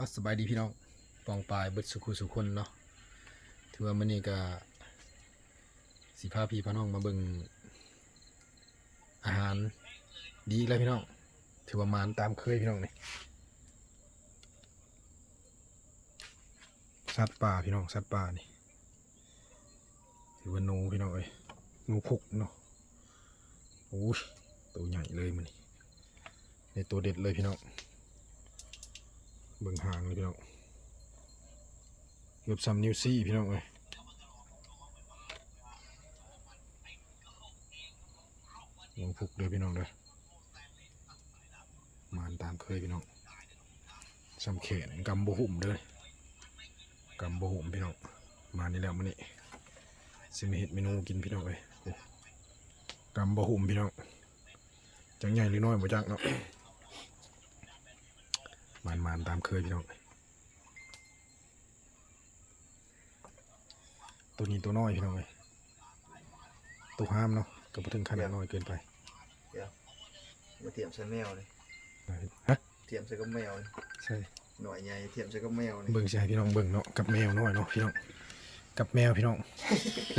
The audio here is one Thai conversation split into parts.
เอาสบายดีพี่น้องปองปลายเบิดสุขุสุคนเนาะถือว่ามื้อนี้ก็สิพาพี่พาน้องมาเบิ่งอาหารดีอีกแล้วพี่น้องถือว่ามานตามเคยพี่น้องนี่สัตว์ป่าพี่น้องสัตว์ป่านี่ถือว่านูพี่น้องเอ้ยนูพุกเนาะโอ้ตัวใหญ่เลยมันนี่ในตัวเด็ดเลยพี่น้อง เบิ่งหางเลยพี่น้องเกือบซ้ำนิ้วซี่พี่น้องเลยลงพุกเลยพี่น้องเลยมานตามเคยพี่น้องซ้ำแขนกำบหุ่มเลยกำบหุ่มพี่น้องมานี่แล้วมื้อนี้สิมาเฮ็ดเมนูกินพี่น้องเลยกำบหุ่มพี่น้องจังใหญ่หรือน้อยบ่จักเนาะ มานมานๆตามเคยพี่น้องตัวนี้ตัวน้อยพี่น้องเลยตัวห้ามเนาะก็บ่ถึงขนาดน้อยเกินไปมาเทียมใส่แมวเลยฮะเทียมใส่กับแมวเลยใช่หน่อยใหญ่เทียมใส่กับแมวเลยเบิ่งสิให้พี่น้องเบิ่งเนาะกับแมวน้อยเนาะพี่น้องกับแมวพี่น้อง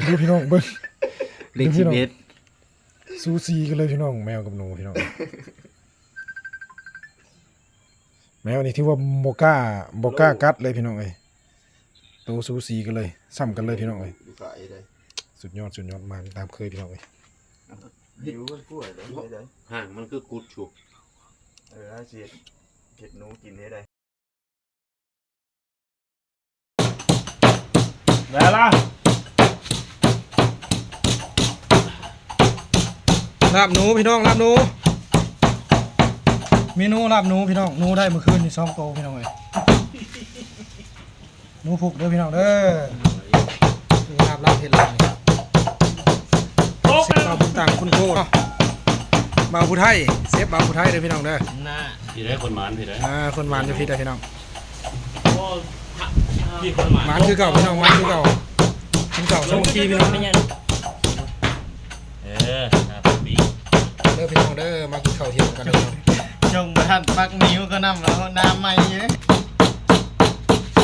ดูพี่น้องเบิ่งเล็กสิบเอ็ดซูซีกันเลยพี่น้องแมวกับหนูพี่น้อง แมวนี่ที่ว่าโบกล้าโบกล้ากัดเลยพี่น้องเอ้ยตัวซูซีกันเลยซ้ำกันเลยพี่น้องเอ้ยดูขายเลยสุดยอดสุดยอดมากตามเคยพี่น้องเอ้ยหิวก็กล้วยเลยได้ได้ห่างมันคือกุดฉุกเออเจ็ดเจ็ดหนูกินได้ได้แล้วล่ะลาบหนูพี่น้องลาบหนู เมนูลาบหนูพี่น้องหนูได้เมื่อคืนนี่สองโตวพี่น้องเอ้ยหนูผูกเด้อพี่น้องเด้อคือลาบลาบเห็ดลาบนี่เซฟบาวบุญต่างคุณโคเนาะบาวผู้ไทยเซฟบาวผู้ไทยเด้อพี่น้องเด้อหน้าพี่ได้คนหมานพี่ได้อ่าคนหวานจะพิษเด้อพี่น้องพี่คนหมานหวานคือเก่าพี่น้องหวานคือเก่าคือเก่าสมัคคีพี่น้องเออครับปีเด้อพี่น้องเด้อมากินข้าวเที่ยงกันเด้อ พี่น้องจงประทันปักนิ้วก็นำแล้วน้ำใหม่เยอะ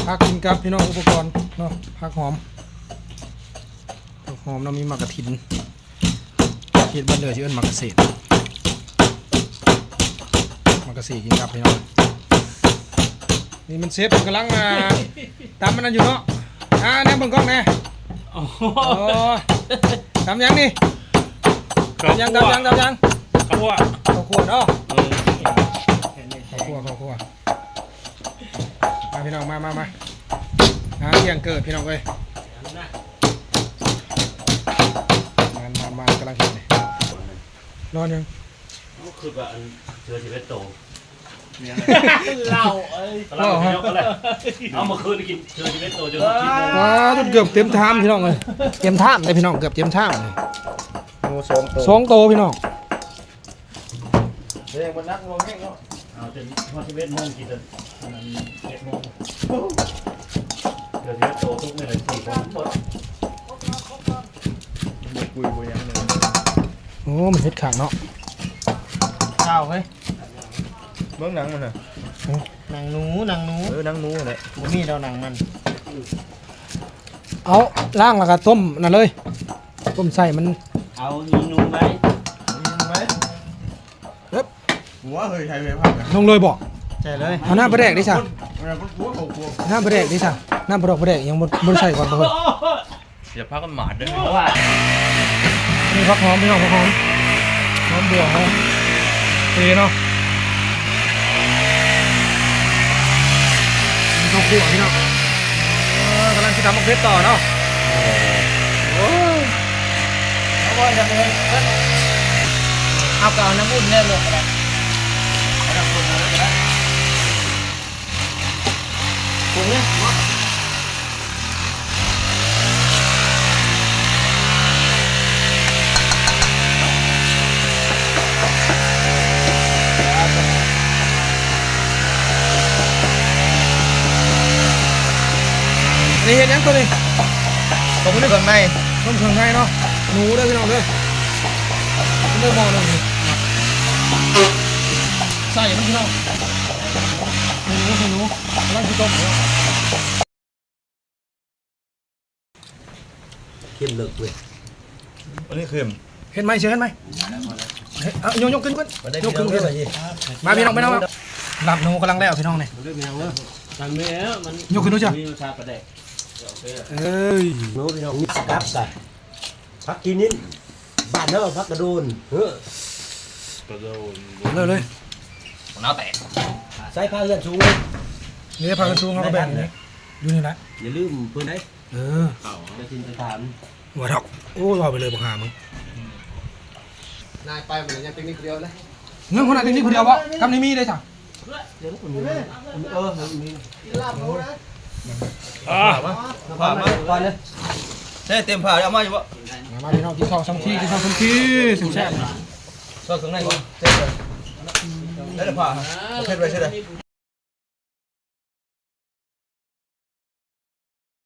ผักกินกับพี่น้องอุปกรณ์เนาะผักหอมผักหอมเรามีหมากกระถินเฮ็ดบ้านเดือชื่อเอิ้นหมากกระเศษหมากกระเศษกินกับพี่น้องนี่มันเซฟมันกำลังมาตามมันนั่นอยู่เนาะอ่าแน่เบิ่งกล้องแน่โอ้โหโอ้ยตามยังนี่ตามยังตามยังตามยังเขาว่าข้าวคั่วเนาะเออข้า วคั่วข้าวคั่วมาพี่น้องมามามาหาเที่ยงเกิดพี่น้องเอ้ยมานมานมากำลังเห็นเลยนอนยังคือแบบอันเชื้อชีวิตโตเหล้าเอ้ยเราไปยกกันเลยเอามาคืนกินเชื้อชีวิตโตจนกินเลยว้าจนเกือบเต็มทามพี่น้องเลยเต็มทามเลยพี่น้องเกือบเต็มทามเลยหนูสองตัวสองโตพี่น้องเรียกมันนักงวงแห้งเนาะ เอาจนพอชีวิตโมงกินจนเจ็ดโมงเชื้อชีวิตโตทุกเมื่อไรสี่คนบุยบุยบุยยังเลยโอ้ มันเฮ็ดขางเนาะข้าวเฮ้ยเบื้องหนังมันน่ะหนังหนูหนังหนูเออหนังหนูแหละบ่มีดอกหนังมันเอาล่างแล้วก็ต้มนั่นเลย ต้มใส่มัน เอายิงหนูไว้ ยิงไหม หัวเฮ้ยไทยเวพักอะลงเลยบอก ใช่เลยเอาหน้าประแดกดิจ้ะเวลาหัวเขาหัวหน้าประแดกดิจ้ะหน้าประดอกประแดกยังบ่บ่ได้ใส่ก่อนบ่เพิ่นอย่าพักกันหมาดด้วยเพราะว่านี่ผักหอมพี่น้องผักหอมหอมบัวหอมเอเนาะมีข้าวคั่วพี่น้องเออกำลังสิทำมะเขือต่อเนาะเอาไว้ทำเลยเอาเก่าน้ำอุ่นเนี่ยลงไปแล้วปรุงเนี่ยนี่เห็นยังตัวนี้ผมนึกข้างในต้มเครื่องในเนาะหนูเด้อพี่ น้องเด้อเด้อมองหนึ่งใส่มันพี่น้องหนูหนูหนูลังสิต้ม เข้มเลิกเว้ยอันนี้เค็มเห็นไหมเชื่อเห็นไหมเฮ้ยเอายกยกขึ้นขึ้นมาได้ยกพี่ขึ้น้นองขึ้เด้นอมาสิมาพี่น้องพี่น้องหลับหนูกำลังแล้วพี่น้องเนี่ยเด้อพี่น้องเด้อทำไม่แล้วมันยกขึ้นดูจ้ะมีรสชาติประเด็กเอ้ยหนูพี่น้องนี่ครับใส่พักกินนิดบ้านเด้อพักกระโดนเฮ้อเลยเลยน้าแตกใส่ผ้าเลือดสูงเลย นี่พากันชูเขาก็แบ่งนี่อยู่นี่นะอย่าลืมเพื่อนได้เออจะกินจะถามหัวดอกโอ้ยเอาไปเลยบักหามึงนายไปมันยังเป็นนิดเดียวเลยเงื่อนคนไหนจริงๆคนเดียววะคำนี้มีได้จ้ะเดี๋ยวคนนี้เออมีอ่าผ่ามาก่อนเลยใช่เต็มผ่าเอามาอยู่บ่มามาพี่น้องกินข้าวซ้ำขี้กินข้าวซ้ำขี้สุดแซ่บซอสข้างในก่อนเต็มเลยได้แต่ผ่าเอาเผ็ดไปใช่ไหม